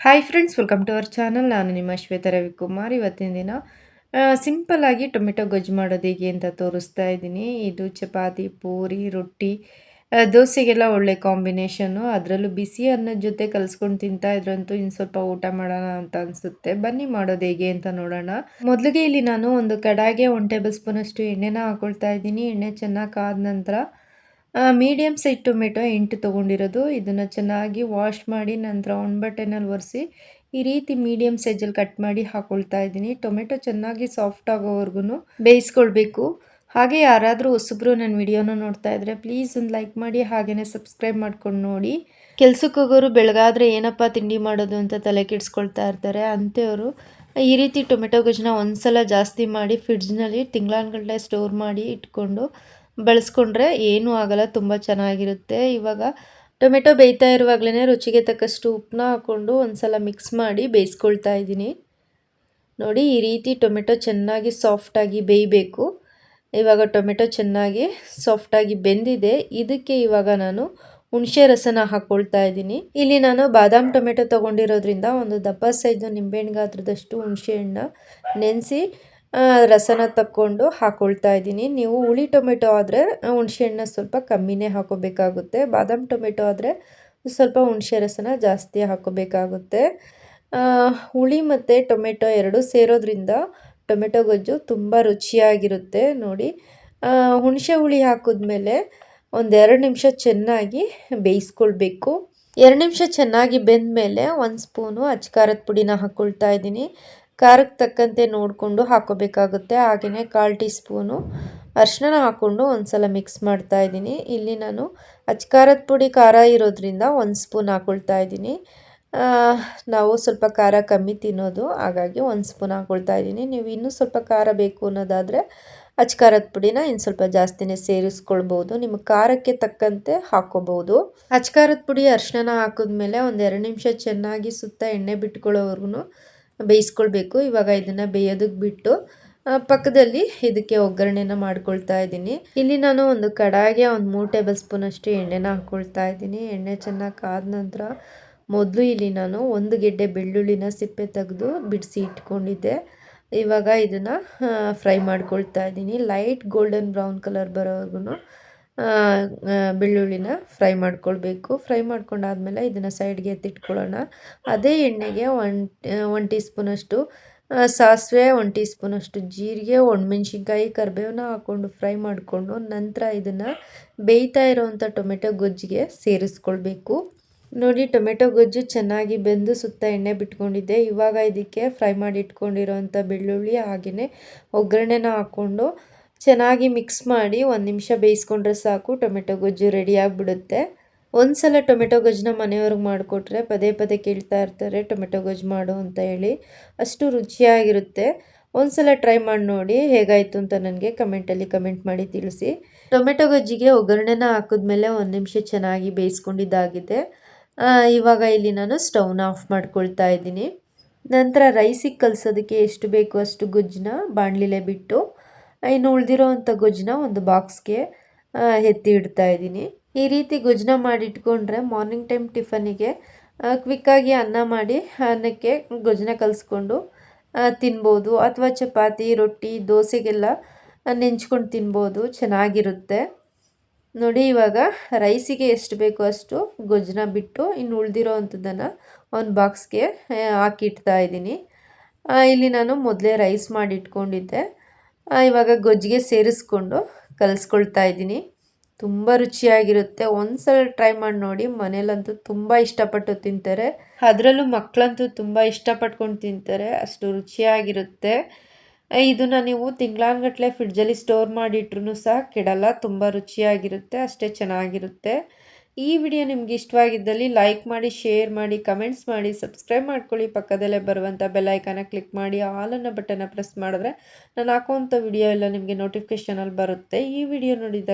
Hi friends welcome to our channel ನಾನು ನಿಮ್ಮ ಶ್ವೇತ ರವಿಕುಮಾರ್. ಇವತ್ತಿನ ದಿನ ಸಿಂಪಲ್ಲಾಗಿ ಟೊಮೆಟೊ ಗೊಜ್ಜು ಮಾಡೋದು ಹೇಗೆ ಅಂತ ತೋರಿಸ್ತಾ ಇದ್ದೀನಿ. ಇದು ಚಪಾತಿ, ಪೂರಿ, ರೊಟ್ಟಿ ದೋಸೆಗೆಲ್ಲ ಒಳ್ಳೆ ಕಾಂಬಿನೇಷನ್ನು ಅದರಲ್ಲೂ ಬಿಸಿ ಅನ್ನದ ಜೊತೆ ಕಲಿಸ್ಕೊಂಡು ತಿಂತಾ ಇದ್ರಂತೂ ಇನ್ನು ಸ್ವಲ್ಪ ಊಟ ಮಾಡೋಣ ಅಂತ ಅನಿಸುತ್ತೆ. ಬನ್ನಿ ಮಾಡೋದು ಹೇಗೆ ಅಂತ ನೋಡೋಣ. ಮೊದಲಿಗೆ ಇಲ್ಲಿ ನಾನು ಒಂದು ಕಡಾಗೆ ಒನ್ ಟೇಬಲ್ ಸ್ಪೂನಷ್ಟು ಎಣ್ಣೆನ ಹಾಕೊಳ್ತಾ ಇದ್ದೀನಿ. ಎಣ್ಣೆ ಚೆನ್ನಾಗಿ ಕಾದ ನಂತರ ಮೀಡಿಯಮ್ ಸೈಜ್ ಟೊಮೆಟೊ ಎಂಟು ತೊಗೊಂಡಿರೋದು. ಇದನ್ನು ಚೆನ್ನಾಗಿ ವಾಶ್ ಮಾಡಿ ನಂತರ ಒಣ ಬಟ್ಟೆನಲ್ಲಿ ಒರೆಸಿ ಈ ರೀತಿ ಮೀಡಿಯಮ್ ಸೈಜಲ್ಲಿ ಕಟ್ ಮಾಡಿ ಹಾಕೊಳ್ತಾ ಇದ್ದೀನಿ. ಟೊಮೆಟೊ ಚೆನ್ನಾಗಿ ಸಾಫ್ಟ್ ಆಗೋವರೆಗೂ ಬೇಯಿಸ್ಕೊಳ್ಬೇಕು. ಹಾಗೆ ಯಾರಾದರೂ ಹೊಸಬ್ರು ನನ್ನ ವಿಡಿಯೋನ ನೋಡ್ತಾ ಇದ್ದರೆ ಪ್ಲೀಸ್ ಒಂದು ಲೈಕ್ ಮಾಡಿ ಹಾಗೆಯೇ ಸಬ್ಸ್ಕ್ರೈಬ್ ಮಾಡ್ಕೊಂಡು ನೋಡಿ. ಕೆಲ್ಸಕ್ಕೆ ಹೋಗೋರು ಬೆಳಗಾದ್ರೆ ಏನಪ್ಪ ತಿಂಡಿ ಮಾಡೋದು ಅಂತ ತಲೆ ಕೆಡಿಸ್ಕೊಳ್ತಾ ಇರ್ತಾರೆ. ಅಂತೆಯವರು ಈ ರೀತಿ ಟೊಮೆಟೊ ಗೊಜ್ಜನ್ನ ಒಂದ್ಸಲ ಜಾಸ್ತಿ ಮಾಡಿ ಫ್ರಿಡ್ಜ್ನಲ್ಲಿ ತಿಂಗಳಾನ್ಗಟ್ಟಲೆ ಸ್ಟೋರ್ ಮಾಡಿ ಇಟ್ಕೊಂಡು ಬಳಸ್ಕೊಂಡ್ರೆ ಏನೂ ಆಗಲ್ಲ, ತುಂಬ ಚೆನ್ನಾಗಿರುತ್ತೆ. ಇವಾಗ ಟೊಮೆಟೊ ಬೇಯ್ತಾ ಇರುವಾಗಲೇ ರುಚಿಗೆ ತಕ್ಕಷ್ಟು ಉಪ್ಪನ್ನ ಹಾಕ್ಕೊಂಡು ಒಂದು ಸಲ ಮಿಕ್ಸ್ ಮಾಡಿ ಬೇಯಿಸ್ಕೊಳ್ತಾ ಇದ್ದೀನಿ. ನೋಡಿ, ಈ ರೀತಿ ಟೊಮೆಟೊ ಚೆನ್ನಾಗಿ ಸಾಫ್ಟಾಗಿ ಬೇಯಬೇಕು. ಇವಾಗ ಟೊಮೆಟೊ ಚೆನ್ನಾಗಿ ಸಾಫ್ಟಾಗಿ ಬೆಂದಿದೆ. ಇದಕ್ಕೆ ಇವಾಗ ನಾನು ಹುಣಸೆ ರಸನ ಹಾಕ್ಕೊಳ್ತಾ ಇದ್ದೀನಿ. ಇಲ್ಲಿ ನಾನು ಬಾದಾಮ್ ಟೊಮೆಟೊ ತೊಗೊಂಡಿರೋದ್ರಿಂದ ಒಂದು ದಪ್ಪ ಸೈಜು ನಿಂಬೆಹಣ್ಣು ಗಾತ್ರದಷ್ಟು ಹುಣಸೆ ಹಣ್ಣು ನೆನೆಸಿ ರಸನ ತಕ್ಕೊಂಡು ಹಾಕ್ಕೊಳ್ತಾ ಇದ್ದೀನಿ. ನೀವು ಹುಳಿ ಟೊಮೆಟೊ ಆದರೆ ಹುಣಸೆ ಸ್ವಲ್ಪ ಕಮ್ಮಿನೇ ಹಾಕೋಬೇಕಾಗುತ್ತೆ. ಬಾದಾಮ್ ಟೊಮೆಟೊ ಆದರೆ ಸ್ವಲ್ಪ ಹುಣಸೆ ರಸನ ಜಾಸ್ತಿ ಹಾಕೋಬೇಕಾಗುತ್ತೆ. ಹುಳಿ ಮತ್ತು ಟೊಮೆಟೊ ಎರಡು ಸೇರೋದ್ರಿಂದ ಟೊಮೆಟೊ ಗೊಜ್ಜು ತುಂಬ ರುಚಿಯಾಗಿರುತ್ತೆ. ನೋಡಿ ಹುಣಸೆ ಹುಳಿ ಹಾಕಿದ್ಮೇಲೆ ಒಂದೆರಡು ನಿಮಿಷ ಚೆನ್ನಾಗಿ ಬೇಯಿಸ್ಕೊಳ್ಬೇಕು. ಎರಡು ನಿಮಿಷ ಚೆನ್ನಾಗಿ ಬೆಂದ ಮೇಲೆ ಒಂದು ಸ್ಪೂನು ಅಚ್ಕಾರದ ಪುಡಿನ ಹಾಕ್ಕೊಳ್ತಾ ಇದ್ದೀನಿ. ಖಾರಕ್ಕೆ ತಕ್ಕಂತೆ ನೋಡಿಕೊಂಡು ಹಾಕೋಬೇಕಾಗುತ್ತೆ. ಹಾಗೆಯೇ ಕಾಲು ಟೀ ಸ್ಪೂನು ಅರಿಶಿನ ಹಾಕ್ಕೊಂಡು ಒಂದು ಸಲ ಮಿಕ್ಸ್ ಮಾಡ್ತಾ ಇದ್ದೀನಿ. ಇಲ್ಲಿ ನಾನು ಅಚ್ಕಾರದ ಪುಡಿ ಖಾರ ಇರೋದ್ರಿಂದ ಒಂದು ಸ್ಪೂನ್ ಹಾಕ್ಕೊಳ್ತಾ ಇದ್ದೀನಿ. ನಾವು ಸ್ವಲ್ಪ ಖಾರ ಕಮ್ಮಿ ತಿನ್ನೋದು, ಹಾಗಾಗಿ ಒಂದು ಸ್ಪೂನ್ ಹಾಕ್ಕೊಳ್ತಾ ಇದ್ದೀನಿ. ನೀವು ಇನ್ನೂ ಸ್ವಲ್ಪ ಖಾರ ಬೇಕು ಅನ್ನೋದಾದರೆ ಅಚ್ಕಾರದ ಪುಡಿನ ಇನ್ನು ಸ್ವಲ್ಪ ಜಾಸ್ತಿನೇ ಸೇರಿಸ್ಕೊಳ್ಬೋದು. ನಿಮ್ಮ ಖಾರಕ್ಕೆ ತಕ್ಕಂತೆ ಹಾಕ್ಕೋಬೋದು ಅಚ್ಕಾರದ ಪುಡಿ ಅರಿಶಿನ ಹಾಕಿದ್ಮೇಲೆ ಒಂದು ಎರಡು ನಿಮಿಷ ಚೆನ್ನಾಗಿ ಸುತ್ತ ಎಣ್ಣೆ ಬಿಟ್ಕೊಳ್ಳೋವರೆಗೂ ಬೇಯಿಸ್ಕೊಳ್ಬೇಕು. ಇವಾಗ ಇದನ್ನು ಬೇಯೋದಕ್ಕೆ ಬಿಟ್ಟು ಪಕ್ಕದಲ್ಲಿ ಇದಕ್ಕೆ ಒಗ್ಗರಣೆನ ಮಾಡ್ಕೊಳ್ತಾ ಇದ್ದೀನಿ. ಇಲ್ಲಿ ನಾನು ಒಂದು ಕಡಾಯಿಗೆ ಒಂದು ಮೂರು ಟೇಬಲ್ ಸ್ಪೂನ್ ಅಷ್ಟು ಎಣ್ಣೆನ ಹಾಕ್ಕೊಳ್ತಾ ಇದ್ದೀನಿ. ಎಣ್ಣೆ ಚೆನ್ನಾಗಿ ಕಾದ ನಂತರ ಮೊದಲು ಇಲ್ಲಿ ನಾನು ಒಂದು ಗೆಡ್ಡೆ ಬೆಳ್ಳುಳ್ಳಿನ ಸಿಪ್ಪೆ ತೆಗೆದು ಬಿಡಿಸಿ ಇಟ್ಕೊಂಡಿದ್ದೆ. ಇವಾಗ ಇದನ್ನು ಫ್ರೈ ಮಾಡ್ಕೊಳ್ತಾ ಇದ್ದೀನಿ. ಲೈಟ್ ಗೋಲ್ಡನ್ ಬ್ರೌನ್ ಕಲರ್ ಬರೋವರೆಗೂ ಬೆಳ್ಳುಳ್ಳಿನ ಫ್ರೈ ಮಾಡ್ಕೊಳ್ಬೇಕು. ಫ್ರೈ ಮಾಡ್ಕೊಂಡಾದ್ಮೇಲೆ ಇದನ್ನು ಸೈಡ್ಗೆ ಎತ್ತಿಟ್ಕೊಳ್ಳೋಣ. ಅದೇ ಎಣ್ಣೆಗೆ ಒನ್ ಒನ್ ಟೀ ಸ್ಪೂನಷ್ಟು ಸಾಸಿವೆ, ಒನ್ ಟೀ ಸ್ಪೂನಷ್ಟು ಜೀರಿಗೆ, ಒಣಮೆಣ್ಸಿನ್ಕಾಯಿ, ಕರಿಬೇವನ್ನ ಹಾಕ್ಕೊಂಡು ಫ್ರೈ ಮಾಡಿಕೊಂಡು ನಂತರ ಇದನ್ನು ಬೇಯ್ತಾ ಇರೋವಂಥ ಟೊಮೆಟೊ ಗೊಜ್ಜಿಗೆ ಸೇರಿಸ್ಕೊಳ್ಬೇಕು. ನೋಡಿ, ಟೊಮೆಟೊ ಗೊಜ್ಜು ಚೆನ್ನಾಗಿ ಬೆಂದು ಸುತ್ತ ಎಣ್ಣೆ ಬಿಟ್ಕೊಂಡಿದ್ದೆ ಇವಾಗ ಇದಕ್ಕೆ ಫ್ರೈ ಮಾಡಿ ಇಟ್ಕೊಂಡಿರೋವಂಥ ಬೆಳ್ಳುಳ್ಳಿ ಹಾಗೆಯೇ ಒಗ್ಗರಣೆನ ಹಾಕ್ಕೊಂಡು ಚೆನ್ನಾಗಿ ಮಿಕ್ಸ್ ಮಾಡಿ ಒಂದು ನಿಮಿಷ ಬೇಯಿಸ್ಕೊಂಡ್ರೆ ಸಾಕು, ಟೊಮೆಟೊ ಗೊಜ್ಜು ರೆಡಿ ಆಗಿಬಿಡುತ್ತೆ. ಒಂದು ಸಲ ಟೊಮೆಟೊ ಗೊಜ್ಜನ್ನ ಮನೆಯವ್ರಿಗೆ ಮಾಡಿಕೊಟ್ರೆ ಪದೇ ಪದೇ ಕೇಳ್ತಾ ಇರ್ತಾರೆ, ಟೊಮೆಟೊ ಗೊಜ್ಜು ಮಾಡು ಅಂತ ಹೇಳಿ. ಅಷ್ಟು ರುಚಿಯಾಗಿರುತ್ತೆ. ಒಂದು ಸಲ ಟ್ರೈ ಮಾಡಿ ನೋಡಿ ಹೇಗಾಯಿತು ಅಂತ ನನಗೆ ಕಮೆಂಟಲ್ಲಿ ಕಮೆಂಟ್ ಮಾಡಿ ತಿಳಿಸಿ. ಟೊಮೆಟೊ ಗೊಜ್ಜಿಗೆ ಒಗ್ಗರಣೆನ ಹಾಕಿದ್ಮೇಲೆ ಒಂದು ನಿಮಿಷ ಚೆನ್ನಾಗಿ ಬೇಯಿಸ್ಕೊಂಡಿದ್ದಾಗಿದೆ. ಇವಾಗ ಇಲ್ಲಿ ನಾನು ಸ್ಟೌನ್ ಆಫ್ ಮಾಡ್ಕೊಳ್ತಾ ಇದ್ದೀನಿ. ನಂತರ ರೈಸಿಗೆ ಕಲಿಸೋದಕ್ಕೆ ಎಷ್ಟು ಬೇಕು ಅಷ್ಟು ಗೊಜ್ಜನ್ನ, ಬಾಣಲಿಲೆ ಬಿಟ್ಟು ಇನ್ನು ಉಳಿದಿರೋ ಅಂಥ ಗೊಜ್ಜನ್ನ ಒಂದು ಬಾಕ್ಸ್ಗೆ ಎತ್ತಿ ಇಡ್ತಾ ಇದ್ದೀನಿ. ಈ ರೀತಿ ಗೊಜ್ಜನ್ನ ಮಾಡಿಟ್ಕೊಂಡ್ರೆ ಮಾರ್ನಿಂಗ್ ಟೈಮ್ ಟಿಫನಿಗೆ ಕ್ವಿಕ್ಕಾಗಿ ಅನ್ನ ಮಾಡಿ ಅನ್ನಕ್ಕೆ ಗೊಜ್ಜನ್ನ ಕಲಿಸ್ಕೊಂಡು ತಿನ್ಬೋದು. ಅಥವಾ ಚಪಾತಿ, ರೊಟ್ಟಿ, ದೋಸೆಗೆಲ್ಲ ನೆಂಚ್ಕೊಂಡು ತಿನ್ಬೋದು. ಚೆನ್ನಾಗಿರುತ್ತೆ. ನೋಡಿ, ಇವಾಗ ರೈಸಿಗೆ ಎಷ್ಟು ಬೇಕೋ ಅಷ್ಟು ಗೊಜ್ಜನ್ನ ಬಿಟ್ಟು ಇನ್ನು ಉಳಿದಿರೋ ಅಂಥದ್ದನ್ನು ಒಂದು ಬಾಕ್ಸ್ಗೆ ಹಾಕಿಡ್ತಾ ಇದ್ದೀನಿ. ಇಲ್ಲಿ ನಾನು ಮೊದಲೇ ರೈಸ್ ಮಾಡಿ ಇಟ್ಕೊಂಡಿದ್ದೆ ಇವಾಗ ಗೊಜ್ಜಿಗೆ ಸೇರಿಸ್ಕೊಂಡು ಕಲಿಸ್ಕೊಳ್ತಾ ಇದ್ದೀನಿ. ತುಂಬ ರುಚಿಯಾಗಿರುತ್ತೆ. ಒಂದ್ಸಲ ಟ್ರೈ ಮಾಡಿ ನೋಡಿ. ಮನೇಲಂತೂ ತುಂಬ ಇಷ್ಟಪಟ್ಟು ತಿಂತಾರೆ. ಅದರಲ್ಲೂ ಮಕ್ಕಳಂತೂ ತುಂಬ ಇಷ್ಟಪಟ್ಕೊಂಡು ತಿಂತಾರೆ. ಅಷ್ಟು ರುಚಿಯಾಗಿರುತ್ತೆ. ಇದನ್ನು ನೀವು ತಿಂಗಳಾನ್ಗಟ್ಲೆ ಫ್ರಿಡ್ಜಲ್ಲಿ ಸ್ಟೋರ್ ಮಾಡಿಟ್ರು ಸಹ ಕೆಡಲ್ಲ. ತುಂಬ ರುಚಿಯಾಗಿರುತ್ತೆ. ಅಷ್ಟೇ ಚೆನ್ನಾಗಿರುತ್ತೆ. ಈ ವಿಡಿಯೋ ನಿಮ್ಗೆ ಇಷ್ಟವಾಗಿದ್ದಲ್ಲಿ ಲೈಕ್ ಮಾಡಿ, ಶೇರ್ ಮಾಡಿ, ಕಮೆಂಟ್ಸ್ ಮಾಡಿ, ಸಬ್ಸ್ಕ್ರೈಬ್ ಮಾಡ್ಕೊಳ್ಳಿ. ಪಕ್ಕದಲ್ಲೇ ಬರುವಂಥ ಬೆಲ್ಲೈಕನ ಕ್ಲಿಕ್ ಮಾಡಿ ಆಲನ್ನು ಬಟನ್ನ ಪ್ರೆಸ್ ಮಾಡಿದ್ರೆ ನಾನು ಹಾಕುವಂಥ ವಿಡಿಯೋ ಎಲ್ಲ ನಿಮಗೆ ನೋಟಿಫಿಕೇಷನಲ್ಲಿ ಬರುತ್ತೆ. ಈ ವಿಡಿಯೋ ನೋಡಿದ